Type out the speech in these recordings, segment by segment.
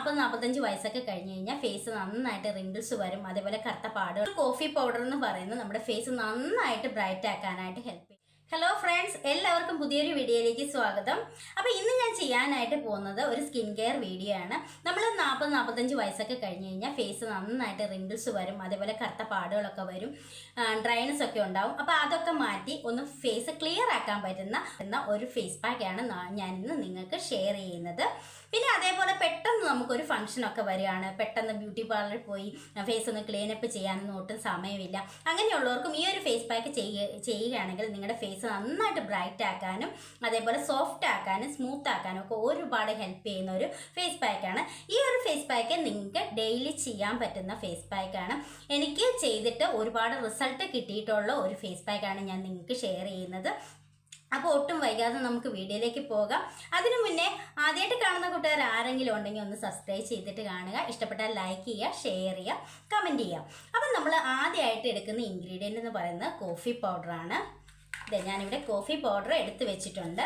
നാൽപ്പത് നാൽപ്പത്തഞ്ച് വയസ്സൊക്കെ കഴിഞ്ഞ് കഴിഞ്ഞാൽ ഫേസ് നന്നായിട്ട് റിങ്കിൾസ് വരും. അതേപോലെ കറുത്ത പാടുകൾ. കോഫി പൗഡർ എന്ന് പറയുന്നത് നമ്മുടെ ഫേസ് നന്നായിട്ട് ബ്രൈറ്റ് ആക്കാനായിട്ട് ഹെൽപ്പ് ചെയ്യും. ഹലോ ഫ്രണ്ട്സ് എല്ലാവർക്കും പുതിയൊരു വീഡിയോയിലേക്ക് സ്വാഗതം. അപ്പോൾ ഇന്ന് ഞാൻ ചെയ്യാനായിട്ട് പോകുന്നത് ഒരു സ്കിൻ കെയർ വീഡിയോ ആണ്. നമ്മൾ നാൽപ്പത് നാൽപ്പത്തഞ്ച് വയസ്സൊക്കെ കഴിഞ്ഞ് കഴിഞ്ഞാൽ ഫേസ് നന്നായിട്ട് റിങ്കിൾസ് വരും. അതേപോലെ കറുത്ത പാടുകളൊക്കെ വരും. ഡ്രൈനസ് ഒക്കെ ഉണ്ടാവും. അപ്പോൾ അതൊക്കെ മാറ്റി ഒന്ന് ഫേസ് ക്ലിയർ ആക്കാൻ പറ്റുന്ന ഒരു ഫേസ് പാക്കാണ് ഞാൻ ഇന്ന് നിങ്ങൾക്ക് ഷെയർ ചെയ്യുന്നത്. പിന്നെ അതേപോലെ പെട്ടെന്ന് നമുക്കൊരു ഫംഗ്ഷനൊക്കെ വരികയാണ്. പെട്ടെന്ന് ബ്യൂട്ടി പാർലറിൽ പോയി ഫേസ് ഒന്ന് ക്ലീനപ്പ് ചെയ്യാനൊന്നും ഒട്ടും സമയമില്ല. അങ്ങനെയുള്ളവർക്കും ഈ ഒരു ഫേസ് പാക്ക് ചെയ്യുകയാണെങ്കിൽ നിങ്ങളുടെ ഫേസ് നന്നായിട്ട് ബ്രൈറ്റ് ആക്കാനും അതേപോലെ സോഫ്റ്റ് ആക്കാനും സ്മൂത്ത് ആക്കാനും ഒക്കെ ഒരുപാട് ഹെൽപ്പ് ചെയ്യുന്ന ഒരു ഫേസ് പാക്കാണ് ഈ ഒരു ഫേസ് പാക്ക് നിങ്ങൾക്ക് ഡെയിലി ചെയ്യാൻ പറ്റുന്ന ഫേസ് പാക്കാണ് എനിക്ക് ചെയ്തിട്ട് ഒരുപാട് റിസൾട്ട് കിട്ടിയിട്ടുള്ള ഒരു ഫേസ് പാക്കാണ് ഞാൻ നിങ്ങൾക്ക് ഷെയർ ചെയ്യുന്നത്. അപ്പോൾ ഒട്ടും വൈകാതെ നമുക്ക് വീഡിയോയിലേക്ക് പോകാം. അതിനു മുന്നേ ആദ്യമായിട്ട് കാണുന്ന കൂട്ടുകാർ ആരെങ്കിലും ഉണ്ടെങ്കിൽ ഒന്ന് സബ്സ്ക്രൈബ് ചെയ്തിട്ട് കാണുക. ഇഷ്ടപ്പെട്ടാൽ ലൈക്ക് ചെയ്യുക ഷെയർ ചെയ്യുക കമന്റ് ചെയ്യുക. അപ്പം നമ്മൾ ആദ്യമായിട്ട് എടുക്കുന്ന ഇൻഗ്രീഡിയന്റ് എന്ന് പറയുന്നത് കോഫി പൗഡറാണ് ഇത് ഞാനിവിടെ കോഫി പൗഡർ എടുത്തു വെച്ചിട്ടുണ്ട്.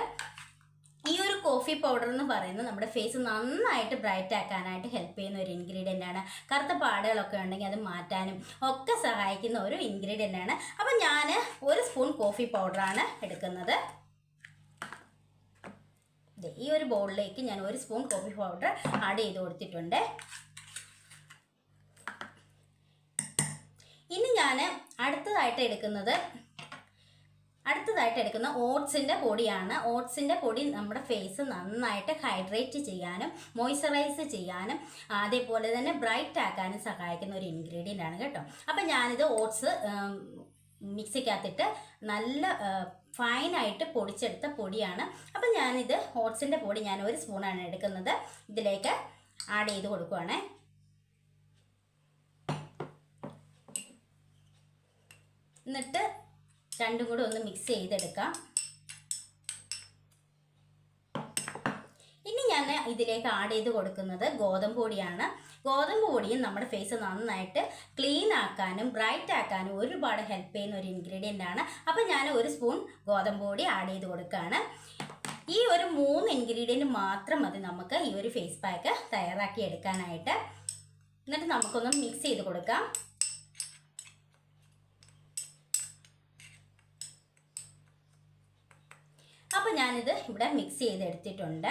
ഈ ഒരു കോഫി പൗഡർ എന്ന് പറയുന്നത് നമ്മുടെ ഫേസ് നന്നായിട്ട് ബ്രൈറ്റ് ആക്കാനായിട്ട് ഹെൽപ്പ് ചെയ്യുന്ന ഒരു ഇൻഗ്രീഡിയന്റ് ആണ്. കറുത്ത പാടുകളൊക്കെ ഉണ്ടെങ്കിൽ അത് മാറ്റാനും ഒക്കെ സഹായിക്കുന്ന ഒരു ഇൻഗ്രീഡിയന്റ് ആണ്. അപ്പം ഞാൻ ഒരു സ്പൂൺ കോഫി പൗഡറാണ് എടുക്കുന്നത്. ഈ ഒരു ബൗളിലേക്ക് ഞാൻ ഒരു സ്പൂൺ കോഫി പൗഡർ ആഡ് ചെയ്ത് കൊടുത്തിട്ടുണ്ട്. ഇനി ഞാൻ അടുത്തതായിട്ട് എടുക്കുന്നത് അടുത്തതായിട്ട് എടുക്കുന്ന ഓട്സിന്റെ പൊടിയാണ്. ഓട്സിന്റെ പൊടി നമ്മുടെ ഫേസ് നന്നായിട്ട് ഹൈഡ്രേറ്റ് ചെയ്യാനും മോയ്സ്ചറൈസ് ചെയ്യാനും അതേപോലെ തന്നെ ബ്രൈറ്റ് ആക്കാനും സഹായിക്കുന്ന ഒരു ഇൻഗ്രീഡിയന്റ് ആണ് കേട്ടോ. അപ്പം ഞാനിത് ഓട്സ് മിക്സിക്കകത്തിട്ട് നല്ല ഫൈനായിട്ട് പൊടിച്ചെടുത്ത പൊടിയാണ്. അപ്പം ഞാനിത് ഓട്സിന്റെ പൊടി ഞാൻ ഒരു സ്പൂണാണ് എടുക്കുന്നത്. ഇതിലേക്ക് ആഡ് ചെയ്ത് കൊടുക്കുവാണേ. എന്നിട്ട് രണ്ടും കൂടെ ഒന്ന് മിക്സ് ചെയ്തെടുക്കാം ഇനി ഞാൻ ഇതിലേക്ക് ആഡ് ചെയ്ത് കൊടുക്കുന്നത് ഗോതമ്പ് പൊടിയാണ്. ഗോതമ്പ് പൊടിയും നമ്മുടെ ഫേസ് നന്നായിട്ട് ക്ലീൻ ആക്കാനും ബ്രൈറ്റ് ആക്കാനും ഒരുപാട് ഹെൽപ്പ് ചെയ്യുന്ന ഒരു ഇൻഗ്രീഡിയന്റ് ആണ്. അപ്പോൾ ഞാൻ ഒരു സ്പൂൺ ഗോതമ്പ് പൊടി ആഡ് ചെയ്ത് കൊടുക്കുകയാണ് ഈ ഒരു മൂന്ന് ഇൻഗ്രീഡിയന്റ് മാത്രം മതി നമുക്ക് ഈ ഒരു ഫേസ് പാക്ക് തയ്യാറാക്കി എടുക്കാനായിട്ട്. എന്നിട്ട് നമുക്കൊന്ന് മിക്സ് ചെയ്ത് കൊടുക്കാം. അപ്പോൾ ഞാനിത് ഇവിടെ മിക്സ് ചെയ്തെടുത്തിട്ടുണ്ട്.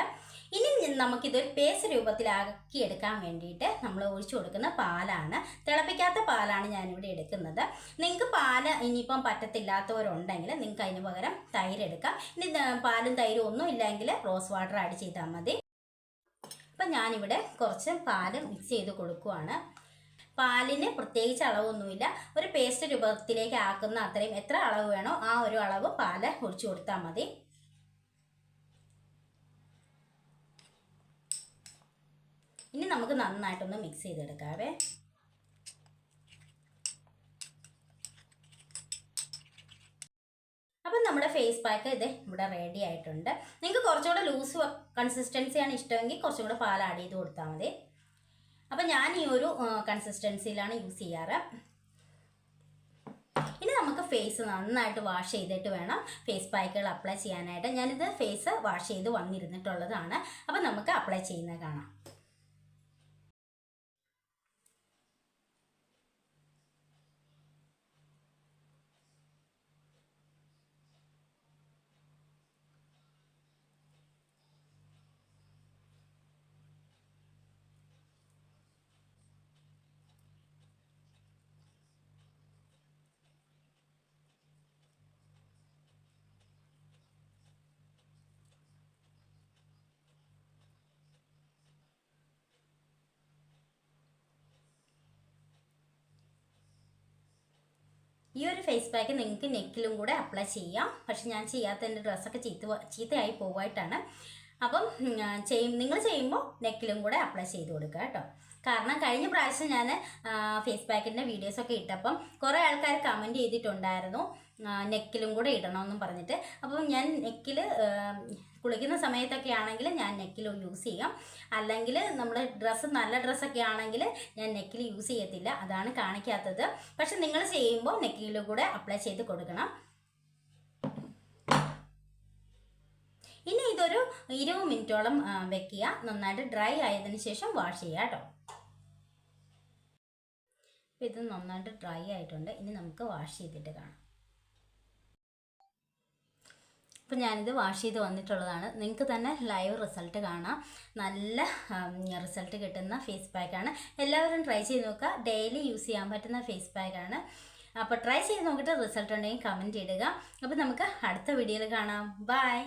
ഇനി നമുക്കിതൊരു പേസ്റ്റ് രൂപത്തിലാക്കി എടുക്കാൻ വേണ്ടിയിട്ട് നമ്മൾ ഒഴിച്ചു കൊടുക്കുന്ന പാലാണ്. തിളപ്പിക്കാത്ത പാലാണ് ഞാനിവിടെ എടുക്കുന്നത്. നിങ്ങൾക്ക് പാൽ ഇനിയിപ്പം പറ്റത്തില്ലാത്തവരുണ്ടെങ്കിൽ നിങ്ങൾക്ക് അതിന് പകരം തൈര് എടുക്കാം ഇനി പാലും തൈരും ഒന്നും ഇല്ലെങ്കിൽ റോസ് വാട്ടർ ആഡ് ചെയ്താൽ മതി. അപ്പം ഞാനിവിടെ കുറച്ച് പാൽ മിക്സ് ചെയ്ത് കൊടുക്കുവാണ്. പാലിന് പ്രത്യേകിച്ച് അളവൊന്നുമില്ല. ഒരു പേസ്റ്റ് രൂപത്തിലേക്ക് ആക്കുന്ന അത്രയും എത്ര അളവ് വേണോ ആ ഒരു അളവ് പാൽ ഒഴിച്ചു കൊടുത്താൽ മതി. ഇനി നമുക്ക് നന്നായിട്ടൊന്ന് മിക്സ് ചെയ്തെടുക്കാവേ. അപ്പം നമ്മുടെ ഫേസ് പാക്ക് ഇത് ഇവിടെ റെഡി ആയിട്ടുണ്ട്. നിങ്ങൾക്ക് കുറച്ചുകൂടെ ലൂസ് കൺസിസ്റ്റൻസിയാണ് ഇഷ്ടമെങ്കിൽ കുറച്ചും കൂടെ പാൽ ആഡ് ചെയ്ത് കൊടുത്താൽ മതി. അപ്പം ഞാൻ ഈ ഒരു കൺസിസ്റ്റൻസിയിലാണ് യൂസ് ചെയ്യാറ്. ഇനി നമുക്ക് ഫേസ് നന്നായിട്ട് വാഷ് ചെയ്തിട്ട് വേണം ഫേസ് പാക്കുകൾ അപ്ലൈ ചെയ്യാനായിട്ട്. ഞാനിത് ഫേസ് വാഷ് ചെയ്ത് വന്നിരുന്നിട്ടുള്ളതാണ്. അപ്പം നമുക്ക് അപ്ലൈ ചെയ്യുന്നത് കാണാം. ഈ ഒരു ഫേസ് പാക്ക് നിങ്ങൾക്ക് നെക്കിലും കൂടെ അപ്ലൈ ചെയ്യാം. പക്ഷെ ഞാൻ ചെയ്യാത്ത എന്റെ ഡ്രസ്സൊക്കെ ചീത്ത ചീത്തയായി പോവായിട്ടാണ്. അപ്പം ചെയ്യും നിങ്ങൾ ചെയ്യുമ്പോൾ നെക്കിലും കൂടെ അപ്ലൈ ചെയ്ത് കൊടുക്കുക കേട്ടോ. കാരണം കഴിഞ്ഞ പ്രാവശ്യം ഞാൻ ഫേസ് പാക്കിന്റെ വീഡിയോസൊക്കെ ഇട്ടപ്പം കുറേ ആൾക്കാർ കമന്റ് ചെയ്തിട്ടുണ്ടായിരുന്നു. നെക്കിലും കൂടെ ഇടണമെന്നും പറഞ്ഞിട്ട്. അപ്പം ഞാൻ നെക്കിൽ കുളിക്കുന്ന സമയത്തൊക്കെ ആണെങ്കിൽ ഞാൻ നെക്കിൽ യൂസ് ചെയ്യാം. അല്ലെങ്കിൽ നമ്മൾ ഡ്രസ്സ് നല്ല ഡ്രസ്സൊക്കെ ആണെങ്കിൽ ഞാൻ നെക്കിൽ യൂസ് ചെയ്യത്തില്ല. അതാണ് കാണിക്കാത്തത്. പക്ഷെ നിങ്ങൾ ചെയ്യുമ്പോൾ നെക്കിലും കൂടെ അപ്ലൈ ചെയ്ത് കൊടുക്കണം. ഇനി ഇതൊരു ഇരുപത് മിനിറ്റോളം വെക്കുക. നന്നായിട്ട് ഡ്രൈ ആയതിനു ശേഷം വാഷ് ചെയ്യുക കേട്ടോ. അപ്പോൾ ഇത് നന്നായിട്ട് ഡ്രൈ ആയിട്ടുണ്ട്. ഇനി നമുക്ക് വാഷ് ചെയ്തിട്ട് കാണാം. അപ്പോൾ ഞാനിത് വാഷ് ചെയ്ത് വന്നിട്ടുള്ളതാണ്. നിങ്ങൾക്ക് തന്നെ ലൈവ് റിസൾട്ട് കാണാം. നല്ല റിസൾട്ട് കിട്ടുന്ന ഫേസ് പാക്കാണ് എല്ലാവരും ട്രൈ ചെയ്ത് നോക്കുക. ഡെയിലി യൂസ് ചെയ്യാൻ പറ്റുന്ന ഫേസ് പാക്കാണ് അപ്പോൾ ട്രൈ ചെയ്ത് നോക്കിയിട്ട് റിസൾട്ട് ഉണ്ടെങ്കിൽ കമന്റ് ഇടുക. അപ്പോൾ നമുക്ക് അടുത്ത വീഡിയോയിൽ കാണാം. ബൈ